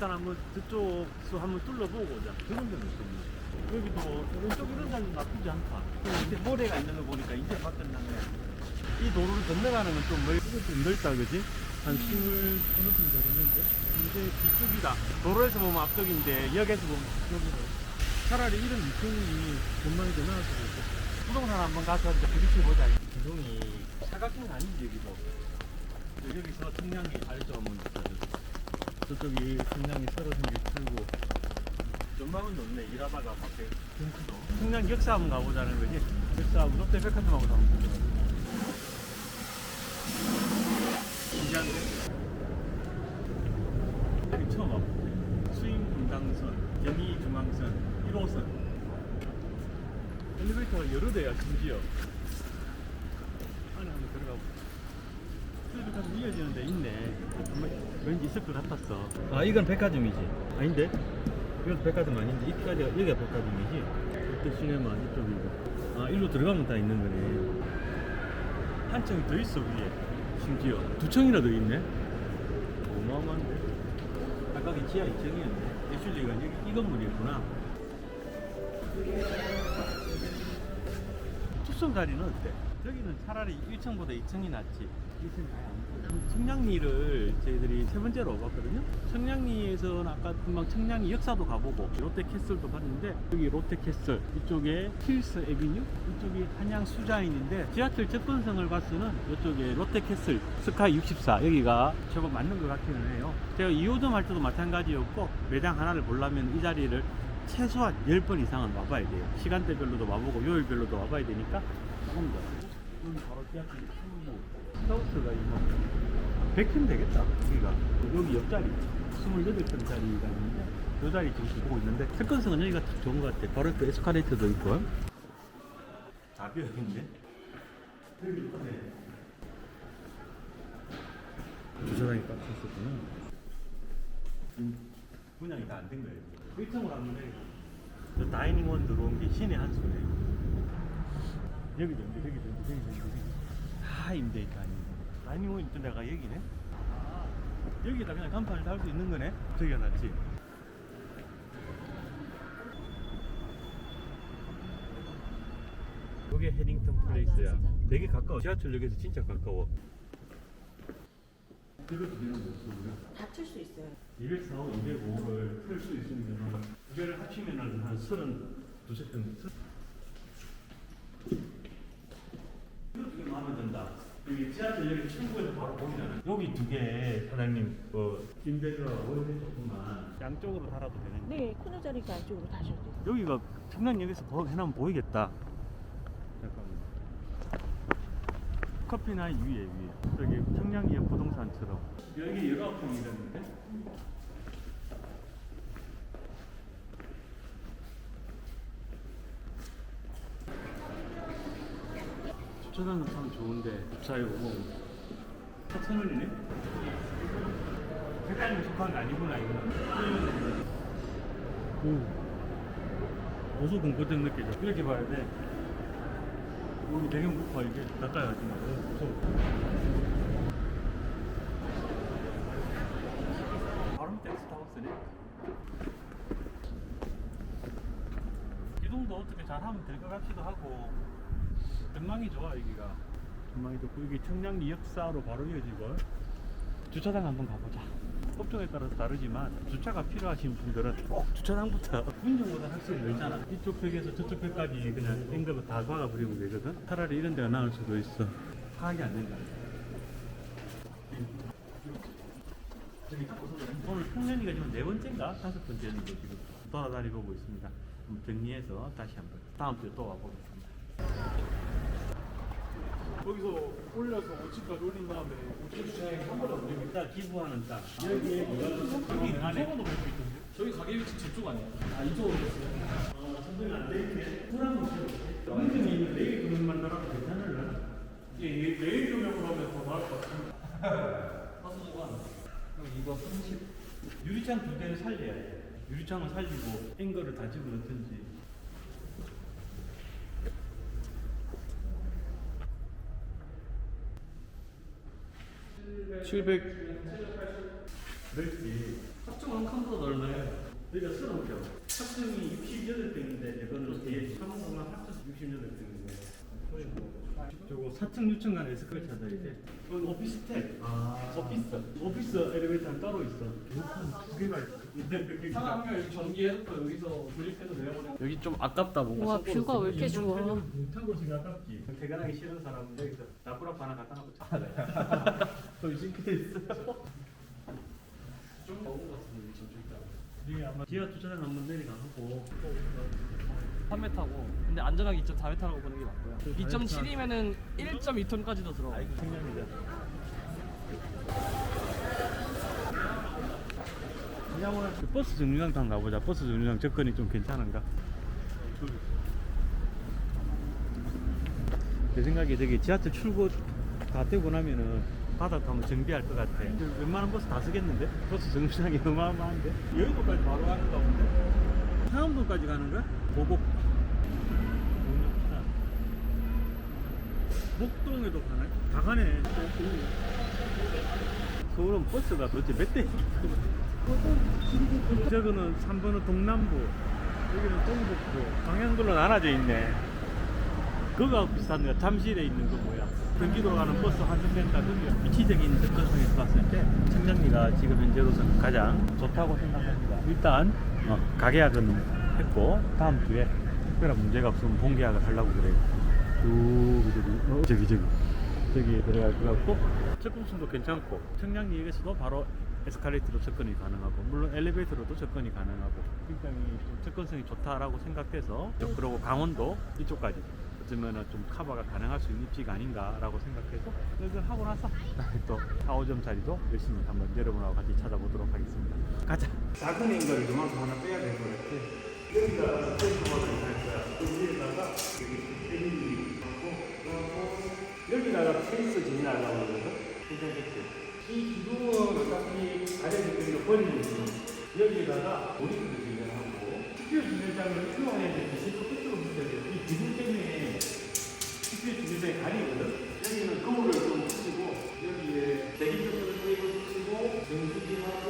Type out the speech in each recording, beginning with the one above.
일단 한번 수 한번 둘러보고 오자. 그런 데는 있었네. 여기도 왼쪽 이런 데는 나쁘지 않다. 근데 모래가 있는 거 보니까 이제 바뀌었나네. 이 도로를 건너가는 건좀 멀, 이거 좀 넓다, 그지? 한 스물 어느 정도 되겠는데? 이제 뒤쪽이다. 도로에서 보면 앞쪽인데, 역에서 보면 여기로. 차라리 이런 위층이 전망이 더 나을 수도 있고. 부동산 한번 가서 이제 부딪혀보자. 기둥이 사각형 아닌지, 여기도. 여기서 청량리 알죠, 한번 저쪽이 청량리 썰어진 게 틀고. 전망은 좋네, 일하다가 밖에 경치도. 청량 역사 한번 가보자는 거지. 역사 한번 롯데 백화점하고 한번 보자. 신기한데? 여기 처음 와보네. 수인 분당선, 경의 중앙선, 1호선. 엘리베이터가 여러 대야, 심지어. 안에 한번 들어가 보자. 엘리베이터가 이어지는 데 있네. 정말 왠지 있을 것 같았어. 아, 이건 백화점이지. 아닌데? 이건 백화점 아닌데, 이까지가, 여기가 백화점이지. 롯데 시네마 이쪽이고. 아, 일로 들어가면 다 있는 거네. 한 층이 더 있어, 위에. 심지어. 두 층이나 더 있네. 어마어마한데. 아까 그 지하 2층이었네. 예술지가 여기 이 건물이었구나. 투성 자리는 어때? 여기는 차라리 1층보다 2층이 낫지. 2층 청량리를 저희들이 세 번째로 와봤거든요. 청량리에서는 아까 금방 청량리 역사도 가보고 롯데캐슬도 봤는데 여기 롯데캐슬 이쪽에 힐스 에비뉴 이쪽이 한양 수자인인데 지하철 접근성을 봐서는 이쪽에 롯데캐슬 스카이 64 여기가 제법 맞는 것 같기는 해요. 제가 2호점 할 때도 마찬가지였고 매장 하나를 보려면 이 자리를 최소한 10번 이상은 와봐야 돼요. 시간대별로도 와보고 요일별로도 와봐야 되니까 조금 더. 15. 스타우스가 이만 100편 되겠다. 여기가. 여기 옆자리. 28편 자리가 있는데 이 자리 지금 보고 있는데 접근성은 여기가 딱 좋은 것 같아. 바로 그 에스카레이터도 있고. 다 비어있네. 여기 있네. 주차장이 꽉 찼었구나. 음, 분양이 다 안 된 거예요. 1층으로 한번 해. 저 다이닝원 들어온 게 신의 한 수네. 여기도 있는데, 여기도 있는데, 여기도 있는데, 여기도. 다 임대있다, 아니고. 다이닝원 있던 데가 여기네? 여기다 그냥 간판을 달 수 있는 거네? 저기가 낫지. 여기 해링턴 플레이스야. 되게 가까워. 지하철역에서 진짜 가까워. 다칠 수 있어요. 204호, 205를 틀수 있으면 두 개를 합치면은 한 32세 정 마음에 든다. 여기 지하철 여기 친구에서 바로 보이잖아요. 여기 두 개 사장님 뭐 임대료가 오래됐구만. 양쪽으로 달아도 되는 데 네, 코너 자리가 안쪽으로 다셔도 돼요. 여기가 청량역에서 더 해놓으면 보이겠다. 잠깐만. 커피나이 위에 위에. 저기 청량리역 부동산처럼. 여기 여러 평이랬는데. 주차장은 참 좋은데 주차에 오고 4천 원이네. 백화점 속한 거 아니구나 이거는. 오. 고소 공포증 느껴져. 이렇게 봐야 돼. 여기 배경 높아 이게 가까이 가지 마. 무서워. 바로 밑에 스타벅스네. 기동도 어떻게 잘하면 될 것 같기도 하고 전망이 좋아 여기가. 전망이 좋고 여기 청량리 역사로 바로 이어지고 주차장 한번 가보자. 업종에 따라서 다르지만 주차가 필요하신 분들은 꼭 주차장부터 운전보다 확실히 넓잖아. 이쪽 벽에서 저쪽 벽까지 그냥 앵글로 다 박아버리면 되거든. 차라리 이런 데가 나을 수도 있어. 파악이 안 된다. 오늘 풍년이가 지금 네 번째인가 다섯 번째는 거 지금 돌아다니 보고 있습니다. 정리해서 다시 한번 다음 주에 또 와보겠습니다. 거기서 올려서 5층까지 올린 다음에 5층 주차장에 한 번에 올리고 일단 기부하는 딱 여기에 여기는 안에 저거도 볼수 있던데? 저희 가게 위치 저쪽 아니에요? 아 이쪽으로 됐어요. 어 선생님 안 되겠네. 불안한 거 문증이 있는 내일 금액만 나라도 괜찮을라? 예, 예, 내일 금액으로 하면 더 나을 것 같습니다. 그럼 이거 30. 유리창 두 개를 살려야 돼. 유리창을 살리고 앵글을 다 집어넣든지. 700 넓지. 합정은 칸도 넓네. 여기가 서른 평. 합정이 68평인데 이거는 뒤에 사무공간 합쳐서 68평인데. 저거 4층 6층 간에 에스컬레이터 돼. 이건 오피스텔. 아. 오피스. 오피스 엘리베이터는 따로 있어. 두 개가 있어. 여기 전기해놓고 여기서 조립해서 내려보내. 여기 좀 아깝다 뭔가. 와 뷰가 왜 이렇게 좋아 못한 곳이 아깝지. 퇴근하기 싫은 사람은 여기서 나쁘락 하나 갖다 놓고 자. 거기 싱크대 있어. 좀 먹은 것 같은데 지금. 이게 아마 지하 주차장 한번 내려가고 3회 타고 근데 안전하게 2.4회 타라고 보는 게 맞고요. 2.7이면은 1.2톤까지도 들어. 아이고 생략이다. 그냥 오늘 그 버스 정류장 탕 가보자. 버스 정류장 접근이 좀 괜찮은가? 내 생각에 저기 지하철 출구 다 떼고 나면은 바닥 한번 정비할 것 같아. 웬만한 버스 다 쓰겠는데? 버스 정류장이 어마어마한데? 여의도까지 바로 가는가 본데? 상암동까지 가는 거야? 보곡. 목동에도 가네? 다 가네. 서울은 버스가 도대체 몇 대? 저거는 3번은 동남부, 여기는 동북부, 방향별로 나눠져 있네. 그거하고 비슷한 거야. 잠실에 있는 거 뭐야? 경기도 가는 버스 환승된다. 그게 위치적인 접근성에서 봤을 때 청량리가 지금 현재로서는 가장 좋다고 생각합니다. 일단 어, 가계약은 했고 다음 주에 특별한 문제가 없으면 본계약을 하려고 그래요. 쭉 어, 저기 저기 저기 들어갈 것 같고 접근성도 괜찮고 청량리역에서도 바로 에스컬레이터로 접근이 가능하고 물론 엘리베이터로도 접근이 가능하고 굉장히 좀 접근성이 좋다라고 생각해서 그리고 강원도 이쪽까지 어쩌면은 좀 커버가 가능할 수 있는 입지가 아닌가라고 생각해서 그걸 하고 나서 또 4, 5점짜리도 열심히 한번 여러분하고 같이 찾아보도록 하겠습니다. 가자. 작은 앵글을 그만큼 하나 빼야 될 것 같아. 여기가 스테이크버를 할 거야. 여기에다가 여기 테이블이 하고 그리고 여기다가 진행하려고 그러거든. 괜찮겠지? 이 기둥은 어차피 가려기 때문에 버리는 지 여기에다가 모니터를 진행하고 CPU 진행장을 이용해야 되는데 실컷 끝으로 붙여야 돼. 이 기둥 때문에 CPU 진행장이 가리거든. 여기는 거울을 좀 붙이고 여기에 대기표를 붙이고 정수기하고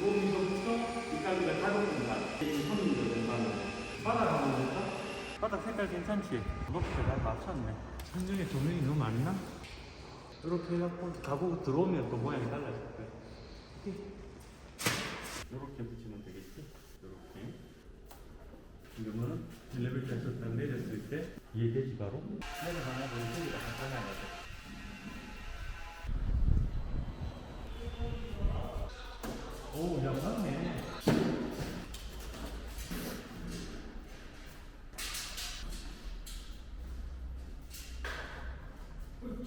여기서부터 이까지가 작은 공간. 이 손님들 공간으로. 바닥 한번 볼까? 바닥 색깔 괜찮지? 높이 잘 맞췄네. 현장에 조명이 너무 많나? 이렇게 해갖고 가구 들어오면 또 모양이 달라질 거야. 이렇게 붙이면. 이러면 엘리베이터에서 딱 내렸을 때 이해되지 바로? 내려가면 소리가 다 달라가지고. 오, 야, 맞네.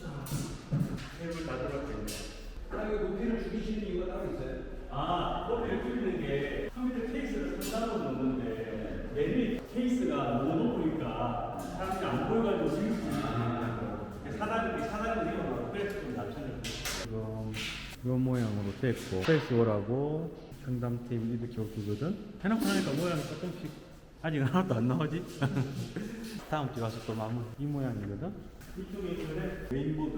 다. 아 이거 높이를 줄이시는 이유가 따로 있어요? 아, 높이를 줄이는 게 이 모양으로 됐고 페이스홀하고 상담팀 이렇게 오거든? 해놓고 나니까 모양이 조금씩 아직 하나도 안 나오지? 다음 주에 가서 또 마무리. 이 모양이거든? 이쪽에 있는 메인보드,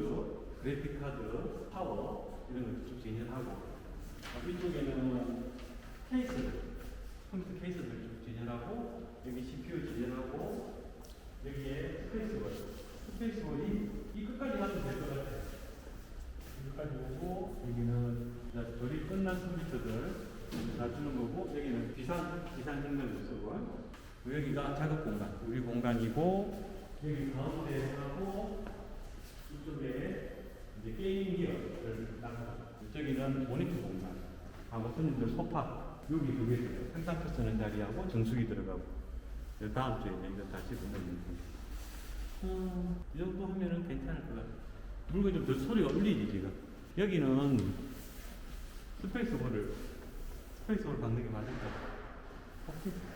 그래픽카드, 파워 이런 걸쭉 진열하고. 어, 이쪽에는 케이스, 컴퓨터 케이스들 쭉 진열하고 여기 CPU 진열하고 여기에 스페이스볼, 스페이스볼이 이 끝까지 가도 될 것 같아. 여기까지 오고 여기는 이제 조립 끝난 컴퓨터들 놔주는 거고 여기는 비상 비상 정면을 쓰고 여기가 작업 공간, 우리 공간이고 여기 가운데 하고 이쪽에 이제 게임 기어를 딱 이쪽에는 모니터 공간, 하고 손님들 소파 여기 그게 들어요. 상담표 쓰는 자리하고 정수기 들어가고 다음 주에 이제 다시 보내면 돼. 음, 이 정도 하면은 괜찮을 것 같아. 물건이 좀더 소리가 울리지 지금. 여기는 스페이스볼을 스페이스볼 받는 게 맞을 것 같아. 오케이.